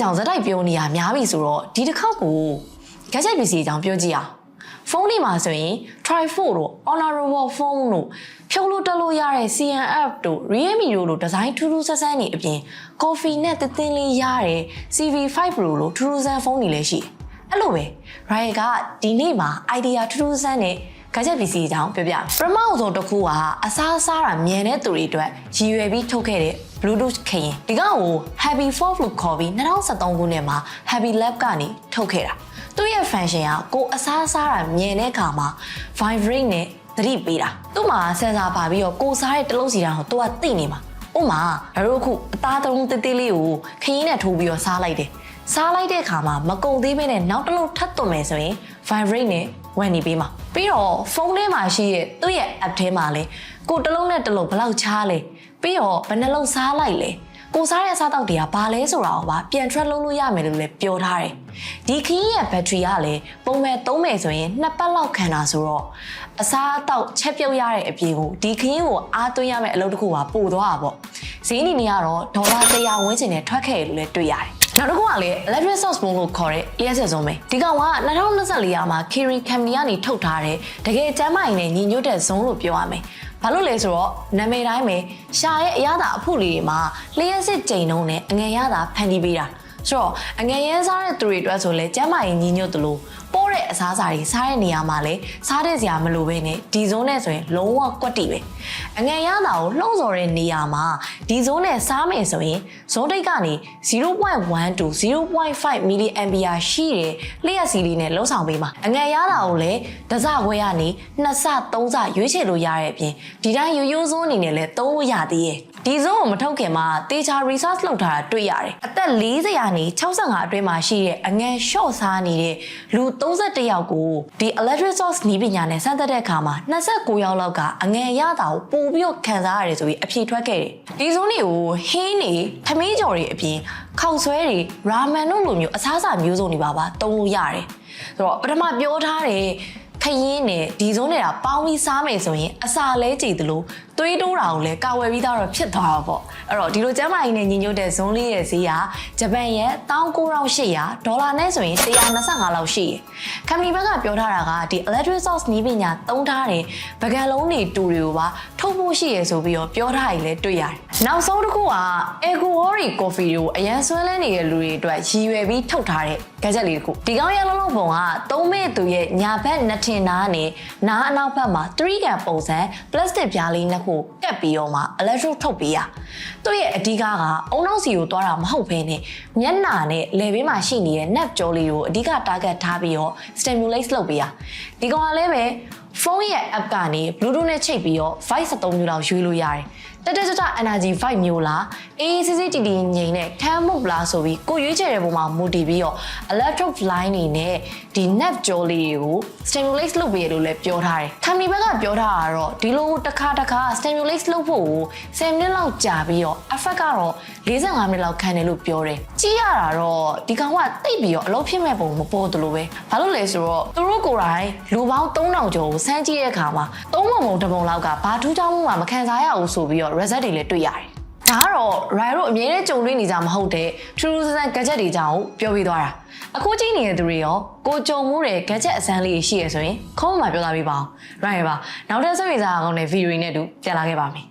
အကြောင်းဇက်တိုက်ပြောနေရများပြီဆိုတော့ဒီတစ်ခေါက်ကို gadget PC အကြောင်းပြောကြည့်အောင်ဖုန်းလေးမှာဆိုရင် Tri4 တို့ Honorable Phone တို့ဖြုတ်လို့တက်လို့ရတဲ့ CN app တို့ Realme တို့လိုဒီဇိုင်းထူးထူးဆန်းဆန်းနေအပြင် Coffee နဲ့တသင်းလေးရတဲ့ CV5 Pro လို့ထူးထူးဆန်းဖုန်းတွေလည်းရှိတယ်အဲ့လိုပဲ Riot ကဒီနေ့မှာ idea ထူးထူးဆန်း နဲ့ gadget PC အကြောင်းပြောပြမယ်ပထမဆုံးတစ်ခုကအစားအစားတာမြန်တဲ့သူတွေအတွက်ရည်ရွယ်ပြီးထုတ်ခဲ့တဲ့ Bluetooth ခရင်ဒီကောင်ကို Happy Fourth လို့ခေါ်ပြီး2013ခုနှစ်မှာ Happy Lab ကနေထုတ်ခဲ့တာသူ့ရဲ့ function ကကိုအစားအစားတာမြန်တဲ့အခါမှာ vibrate နဲ့သတိပေးတာသူ့မှာ sensor ပါပြီးတော့ကိုစားတဲ့တလုံးစီတောင်သူကသိနေမှာဥမာဒါတို့အခုအသားသုံးသေးသေးလေးကိုခရင်နဲ့ထိုးပြီးတော့စားလိုက်တယ်စားလိုက်တဲ့အခါမှာမကုံသေးဘဲနဲ့နောက်တစ်လုံးထပ်သွင်းမယ်ဆိုရင် vibrate နဲ့ ဝင်နေပေးမှာပြီးတော့ဖုန်းထဲမှာရှိရဲ့သူ့ရဲ့ app ထဲမှာလဲကိုတစ်လုံးနဲ့တစ်လုံးဘယ်လောက်ချားလဲပြီးတော့ဘယ်နှလုံးစားလိုက်လဲကိုစားတဲ့အစားအသောက်တွေကဘာလဲဆိုတာကိုပါပြန် track လုပ်လို့ရမယ်လို့လည်းပြောထားတယ်ဒီခင်းရဲ့ battery ကလည်းပုံမှန်သုံးမယ်ဆိုရင်နှစ်ပတ်လောက်ခံတာဆိုတော့အစားအသောက်ချက်ပြုတ်ရတဲ့အပြင်ကိုဒီခင်းကိုအားသွင်းရမယ့်အလုပ်တစ်ခုပါပို့သွားတာပေါ့ဈေးအနေနဲ့ကတော့ဒေါ်လာ100ဝန်းကျင်နဲ့ထွက်ခဲ့တယ်လို့လည်းတွေ့ရတယ် နောက်တစ်ခုကလည်း electric source phone လို့ခေါ်တဲ့ ESS ဆုံးပဲဒီကောင်က2024ရာမှာ Kirin Company ကနေထုတ်ထားတဲ့တကယ်ကျမ်းမာရင်လည်းညီညွတ်တဲ့ zone လို့ပြောရမယ်ဘာလို့လဲဆိုတော့နာမည်တိုင်းပဲရှာရဲ့အရသာအဖို့လေးတွေမှာလျှက်စစ်ကြိမ်နှုံးနဲ့အငယ်ရသာဖန်တီးပေးတာဆိုတော့အငယ်ရဲစားတဲ့သူတွေအတွက်ဆိုလဲကျမ်းမာရင်ညီညွတ်တယ်လို့ပိုး တဲ့အစားအစာတွေစားတဲ့နေရာမှာလဲစားတဲ့စရာမလိုပဲနဲ့ဒီဇုံးနဲ့ဆိုရင်လုံးဝကွက်တီပဲအငယ်ရသာကိုလှုံ့ဆော်တဲ့နေရာမှာဒီဇုံးနဲ့စားမယ်ဆိုရင်ဇုံးတိတ်ကနေ0.1 to 0.5 milliampere ရှိတဲ့လျှက်စီလေးနဲ့လှုံ့ဆော်ပေးမှာအငယ်ရသာကိုလည်းတစခွဲကနေနှစ်ဆသုံးဆရွေးချယ်လို့ရတဲ့အပြင်ဒီတိုင်းရိုးရိုးစိုးအနေနဲ့လည်းသုံးလို့ရသေးရဲ့ ဒီဇုံးကိုမထုတ်ခင်မှာတေချာ research လုပ်ထားတာတွေ့ရတယ်အသက်40ရာနေ65အတွင်းမှာရှိတဲ့အငယ် short စားနေတဲ့လူ31ယောက်ကိုဒီ electric source နီးပညာနဲ့စမ်းသပ်တဲ့အခါမှာ29ယောက်လောက်ကအငယ်ရတာကိုပို့ပြီးတော့ခံစားရတယ်ဆိုပြီးအဖြေထွက်ခဲ့တယ်ဒီဇုံးတွေကိုဟင်းနေထမင်းကြော်တွေအပြင်ခေါက်ဆွဲတွေရာမန်တို့လိုမျိုးအစားအစာမျိုးစုံတွေပါပါသုံးလို့ရတယ်ဆိုတော့ပထမပြောထားတဲ့ ခရင်နဲ့ဒီဇုံးနေတာပေါင်းပြီးစားမယ်ဆိုရင်အစာလဲကြည်သလိုသွေးတိုးတာကိုလည်းကာဝယ်ပြီးသားတော့ဖြစ်သွားတာပေါ့အဲ့တော့ဒီလိုကျန်းမာရေးနဲ့ညီညွတ်တဲ့ဇုံးလေးရဲ့ဈေးကဂျပန်ရဲ့19800ဒေါ်လာနဲ့ဆိုရင်125လောက်ရှိရယ်ကမ်ပဏီဘက်ကပြောထားတာကဒီ electric source နီးပညာသုံးထားတဲ့ပကံလုံးတွေတူတွေကိုပါထုတ်ဖို့ရှိရယ်ဆိုပြီးတော့ပြောထားရင်လည်းတွေ့ရတယ်နောက်ဆုံးတစ်ခုက Eco Ori Coffee ကိုအရန်ဆွဲလန်းနေတဲ့လူတွေအတွက်ရည်ရွယ်ပြီးထုတ်ထားတဲ့ gadget လေးတစ်ခုဒီကောင်းရလုံးလုံးပုံကသုံးမဲ့သူရဲ့ညာဘက်နှစ်ထင်နားနဲ့နားအနောက်ဘက်မှာ3ကန်ပုံစံ plastic ပြားလေးနှစ်ခုကပ်ပြီးတော့မှ electro ထုတ်ပေးရသူ့ရဲ့အဓိကကအုံနောက်စီကိုသွားတာမဟုတ်ဘဲနဲ့မျက်နှာနဲ့လယ်ဘေးမှာရှိနေတဲ့ nap ကြောလေးကိုအဓိက target ထားပြီးတော့ stimulate လုပ်ပေးရဒီကောင်ကလည်းပဲဖုန်းရဲ့ app ကနေ Bluetooth နဲ့ချိတ်ပြီးတော့ voice 73မျိုးလောက်ရွေးလို့ရတယ် တက်တက်ကြကြ energy vibe မျိုးလားအေးစစ်စစ်တီတီငိန်နဲ့ cam move လားဆိုပြီးကိုရွေးချယ်တဲ့ပုံမှာမူတည်ပြီးတော့ electric line နေနဲ့ဒီ nap ကြောလေးတွေကို stimulate လုပ်ပေးရလို့လည်းပြောထားတယ်။ company ဘက်ကပြောထားတာကတော့ဒီလိုတစ်ခါတစ်ခါ stimulate လုပ်ဖို့ကို10မိနစ်လောက်ကြာပြီးတော့ effect ကတော့45မိနစ်လောက်ခံတယ်လို့ပြောတယ်။ကြည့်ရတာတော့ဒီကောင်ကတိတ်ပြီးတော့အလုပ်ဖြစ်မဲ့ပုံမပေါ်သလိုပဲ။ဘာလို့လဲဆိုတော့သူတို့ကိုယ်တိုင်လူပေါင်း3000ကျော်ကိုစမ်းကြည့်တဲ့အခါမှာသုံးပုံပုံတစ်ပုံလောက်ကဘာထူးခြားမှုမှမခံစားရဘူးဆိုပြီးတော့ result တွေလည်းတွေ့ရတယ်။ဒါကတော့ Rai တို့အမြဲတမ်းကြုံတွေ့နေကြမဟုတ်တဲ့ထူးထူးဆန်းဆန်း gadget တွေကြောင့်ပြောပြသွားတာအခုကြည့်နေတဲ့သူတွေရောကိုကြုံမှုတဲ့ gadget အစမ်းလေးရှိရဆိုရင်ခေါင်းမှာပြောသားပေးပါအောင် Rai ပါနောက်ထပ်စိတ်ဝင်စားအောင်တဲ့ video တွေနဲ့တူပြန်လာခဲ့ပါမယ်